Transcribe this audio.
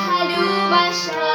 ভালোবাসা।